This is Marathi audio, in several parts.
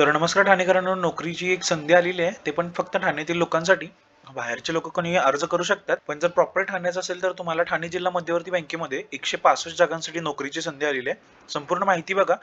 तर नमस्कार ठाणेकरांना नोकरीची एक संधी आलेली आहे. ते पण फक्त ठाण्यातील लोकांसाठी. बाहेरचे लोक कोणी अर्ज करू शकतात पण जर प्रॉपर ठाण्याचं असेल तर तुम्हाला ठाणे जिल्हा मध्यवर्ती बँकेमध्ये एकशे पासष्ट जागांसाठी नोकरीची संधी आलेली आहे. संपूर्ण माहिती बघा.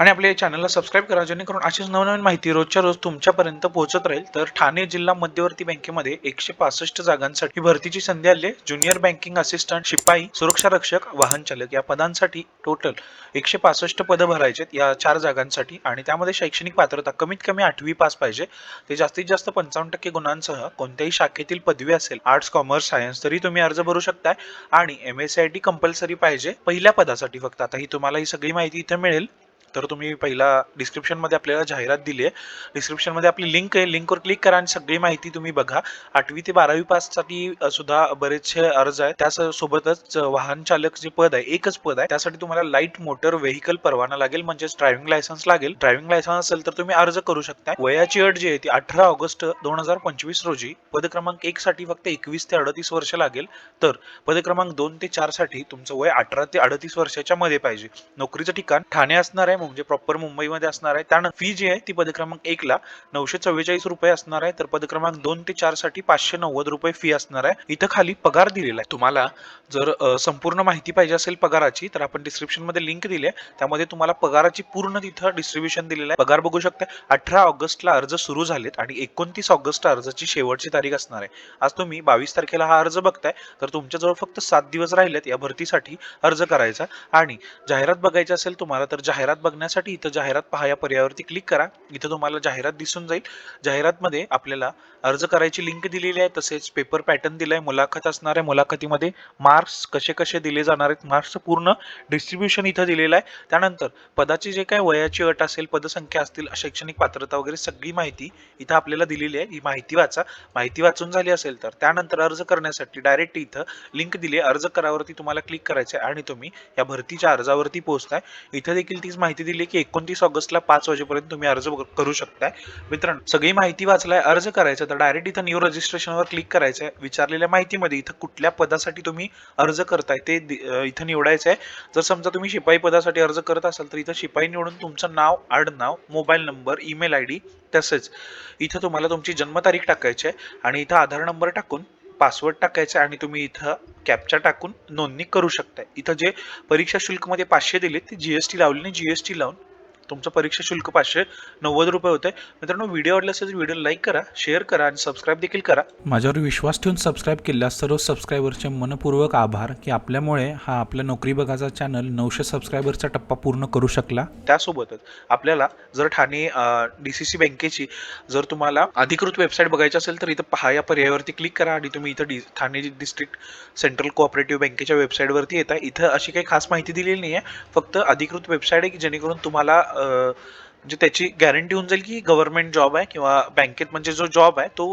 आणि आपल्या या चॅनलला सबस्क्राईब करा जेणेकरून अशीच नवनवीन माहिती रोजच्या रोज तुमच्यापर्यंत पोहोचत राहील. तर ठाणे जिल्हा मध्यवर्ती बँकेमध्ये एकशे पासष्ट जागांसाठी भरतीची संधी आली ज्युनियर बँकिंग असिस्टंट शिपाई सुरक्षा रक्षक वाहन चालक या पदांसाठी टोटल एकशे पासष्ट पदं भरायचे या चार जागांसाठी. आणि त्यामध्ये शैक्षणिक पात्रता कमीत कमी आठवी पास पाहिजे. ते जास्तीत जास्त पंचावन्न टक्के गुणांसह कोणत्याही शाखेतील पदवी असेल. आर्ट्स कॉमर्स सायन्स तरी तुम्ही अर्ज भरू शकताय. आणि M S C I T compulsory पाहिजे पहिल्या पदासाठी फक्त. आता ही तुम्हाला ही सगळी माहिती इथे मिळेल. तर तुम्ही पहिला डिस्क्रिप्शनमध्ये आपल्याला जाहिरात दिली आहे. डिस्क्रिप्शनमध्ये आपली लिंक आहे. लिंकवर क्लिक करा आणि सगळी माहिती तुम्ही बघा. आठवी ते बारावी पाससाठी सुद्धा बरेचसे अर्ज आहेत. त्यासोबतच वाहन चालक जे पद आहे एकच पद आहे. त्यासाठी तुम्हाला लाइट मोटर व्हेकल परवाना लागेल म्हणजेच ड्रायव्हिंग लायसन्स लागेल. ड्रायव्हिंग लायसन्स असेल तर तुम्ही अर्ज करू शकता वयाची अट जी आहे ती अठरा ऑगस्ट दोन हजार पंचवीस रोजी. पद क्रमांक एक साठी फक्त एकवीस ते अडतीस वर्ष लागेल. तर पद क्रमांक दोन ते चारसाठी तुमचं वय अठरा ते अडतीस वर्षाच्या मध्ये पाहिजे. नोकरीचं ठिकाण ठाणे असणार आहे म्हणजे प्रॉपर मुंबईमध्ये असणार आहे त्यानंतर फी जी आहे ती पद क्रमांक एक ला नऊशे चव्वेचाळीस रुपये असणार आहे. तर पद क्रमांक दोन ते चारसाठी पाचशे नव्वद रुपये फी असणार आहे. इथं खाली पगार दिलेला आहे. तुम्हाला जर संपूर्ण माहिती पाहिजे असेल पगाराची तर आपण डिस्क्रिप्शनमध्ये लिंक दिली आहे. त्यामध्ये तुम्हाला पगाराची पूर्ण तिथं डिस्ट्रीब्युशन दिलेलं आहे. पगार बघू शकता अठरा ऑगस्टला अर्ज सुरू झालेत आणि एकोणतीस ऑगस्ट अर्जाची शेवटची तारीख असणार आहे. आज तुम्ही बावीस तारखेला हा अर्ज बघताय. तर तुमच्याजवळ फक्त सात दिवस राहिलेत या भरतीसाठी अर्ज करायचा. आणि जाहिरात बघायची असेल तुम्हाला तर जाहिरात बघण्यासाठी इथं जाहिरात पहा. या पर्यायावरती क्लिक करा. इथं तुम्हाला जाहिरात दिसून जाईल. जाहिरातमध्ये आपल्याला अर्ज करायची लिंक दिलेली आहे तसेच पेपर पॅटर्न दिलाय मुलाखत असणार आहे मुलाखतीमध्ये मार्क्स कसे कसे दिले जाणार आहेत मार्क्सचं पूर्ण डिस्ट्रीब्युशन इथं दिलेलं आहे. त्यानंतर पदाची जे काय वयाची अट असेल पदसंख्या असतील शैक्षणिक पात्रता वगैरे सगळी माहिती इथं आपल्याला दिलेली आहे. ही माहिती वाचा. माहिती वाचून झाली असेल तर त्यानंतर अर्ज करण्यासाठी डायरेक्ट इथं लिंक दिली आहे. अर्ज करावरती तुम्हाला क्लिक करायचं आहे आणि तुम्ही या भरतीच्या अर्जावरती पोहोचताय. इथं देखील तीच माहिती दिली आहे की एकोणतीस ऑगस्टला पाच वाजेपर्यंत तुम्ही अर्ज ब- करू शकताय. मित्रांनो सगळी माहिती वाचलाय अर्ज करायचा तर डायरेक्ट इथं न्यू रजिस्ट्रेशनवर क्लिक करायचं आहे विचारलेल्या माहितीमध्ये इथं कुठल्या पदासाठी तुम्ही अर्ज करताय ते इथं निवडायचं आहे जर समजा तुम्ही शिपाई पदासाठी अर्ज करत असाल तर इथं शिपाई निवडून तुमचं नाव आडनाव mobile number email I D तसेच इथं तुम्हाला तुमची जन्मतारीख टाकायची आहे आणि इथं आधार नंबर टाकून पासवर्ड टाकायचा आणि तुम्ही इथं कॅपचा टाकून नोंदणी करू शकताय. इथं जे परीक्षा शुल्कमध्ये पाचशे दिले ते जीएसटी जी नाही जीएसटी लावून तुमचं परीक्षा शुल्क पाचशे नव्वद रुपये होते. मित्रांनो व्हिडिओ आवडला असेल तर व्हिडिओ लाईक करा शेअर करा आणि सबस्क्राईब देखील करा. माझ्यावर विश्वास ठेवून सबस्क्राईब केल्यास सर्व सबस्क्रायबरचे मनपूर्वक आभार की आपल्यामुळे हा आपल्या नोकरी बघाचा चॅनल नऊशे सबस्क्रायबरचा टप्पा पूर्ण करू शकला. त्यासोबतच आपल्याला जर ठाणे डी सी सी बँकेची जर तुम्हाला अधिकृत वेबसाईट बघायची असेल तर इथं पहा या पर्यायावरती क्लिक करा आणि तुम्ही इथं the Thane district central cooperative बँकेच्या वेबसाईटवरती येता. इथं अशी काही खास माहिती दिलेली नाही आहे फक्त अधिकृत वेबसाईट आहे की जेणेकरून तुम्हाला म्हणजे त्याची गॅरंटी होऊन जाईल की गव्हर्नमेंट जॉब आहे किंवा बँकेत म्हणजे जो जॉब आहे तो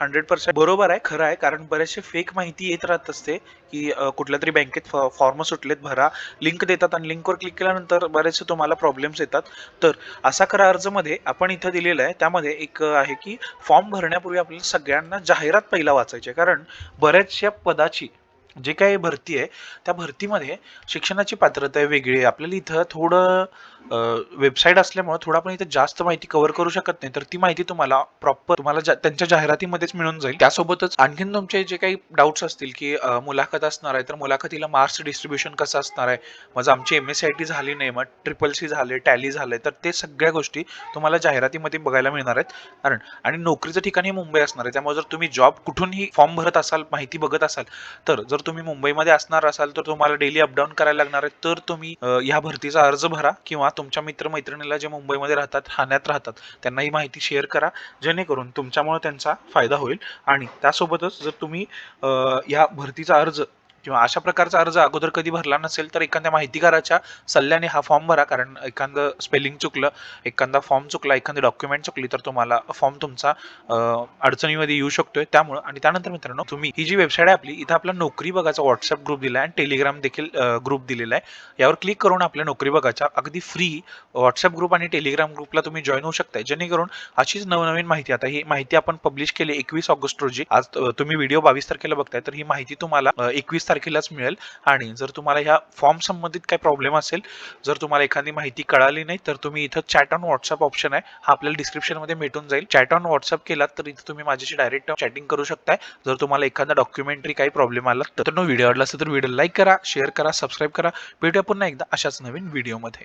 हंड्रेड पर्सेंट बरोबर आहे खरं आहे. कारण बरेचसे फेक माहिती येत राहत असते की कुठल्या तरी बँकेत फॉर्म सुटलेत भरा लिंक देतात आणि लिंकवर क्लिक केल्यानंतर बरेचसे तुम्हाला प्रॉब्लेम्स येतात. तर असा खरा अर्जमध्ये आपण इथं दिलेलं आहे. त्यामध्ये एक आहे की फॉर्म भरण्यापूर्वी आपल्याला सगळ्यांना जाहिरात पहिला वाचायची आहे. कारण बऱ्याचशा पदाची जे काही भरती आहे त्या भरतीमध्ये शिक्षणाची पात्रता आहे वेगळी. आहे आपल्याला इथं थोडं वेबसाईट असल्यामुळे थोडं आपण इथं जास्त माहिती कव्हर करू शकत नाही. तर ती माहिती तुम्हाला प्रॉपर तुम्हाला जा- त्यांच्या जाहिरातीमध्येच मिळून जाईल. त्यासोबतच आणखीन तुमचे जे काही डाऊट्स असतील की मुलाखत असणार आहे तर मुलाखतीला मार्क्स डिस्ट्रीब्युशन कसं असणार आहे? मग आमची एम एस आय टी झाली नाही मग ट्रिपल सी झाले टॅली झाले तर ते सगळ्या गोष्टी तुम्हाला जाहिरातीमध्ये बघायला मिळणार आहेत. कारण आणि नोकरीचं ठिकाण हे मुंबई असणार आहे. त्यामुळे जर तुम्ही जॉब कुठूनही फॉर्म भरत असाल माहिती बघत असाल तर जर तुम्ही मुंबईमध्ये असणार असाल तर तुम्हाला डेली अपडाऊन करायला लागणार आहे. तर तुम्ही या ह्या भरतीचा अर्ज भरा किंवा तुमच्या मित्रमैत्रिणीला जे मुंबईमध्ये राहतात ठाण्यात राहतात त्यांना ही माहिती शेअर करा. जेणेकरून तुमच्यामुळे त्यांचा फायदा होईल. आणि त्यासोबतच जर तुम्ही या भरतीचा अर्ज किंवा अशा प्रकारचा अर्ज अगोदर कधी भरला नसेल तर एखाद्या माहितीगाराच्या सल्ल्याने हा फॉर्म भरा. कारण एखादं स्पेलिंग चुकलं एखादा फॉर्म चुकला एखादी डॉक्युमेंट चुकली तर तुम्हाला फॉर्म तुमचा अडचणीमध्ये येऊ शकतोय. त्यामुळं आणि त्यानंतर मित्रांनो तुम्ही ही जी वेबसाईट आहे आपली इथं आपला नोकरी बघाचा व्हॉट्सअप ग्रुप दिला आहे आणि टेलिग्राम देखील ग्रुप दिलेला आहे यावर क्लिक करून आपल्या नोकरी बघाच्या अगदी फ्री व्हॉट्सअप ग्रुप आणि टेलिग्राम ग्रुपला तुम्ही जॉईन होऊ शकताय. जेणेकरून अशीच नवनवीन माहिती आता ही माहिती आपण पब्लिश केली एकवीस ऑगस्ट रोजी. आज तुम्ही व्हिडिओ बावीस तारखेला बघताय तर ही माहिती तुम्हाला एकवीस तारखेला तारखेलाच मिळेल. आणि जर तुम्हाला ह्या फॉर्म संबंधित काही प्रॉब्लेम असेल जर तुम्हाला एखादी माहिती कळाली नाही तर तुम्ही इथं चॅट ऑन व्हॉट्सअप ऑप्शन आहे. हा आपल्याला डिस्क्रिप्शनमध्ये भेटून जाईल. चॅट ऑन व्हॉट्सअप केलात तर इथं तुम्ही माझ्याशी डायरेक्ट चॅटिंग करू शकताय. जर तुम्हाला एखादा डॉक्युमेंटरी काही प्रॉब्लेम आला तर नो व्हिडिओ आवडला असेल तर व्हिडिओ लाईक करा शेअर करा सबस्क्राईब करा. भेटूया पुन्हा एकदा अशाच नवीन व्हिडिओमध्ये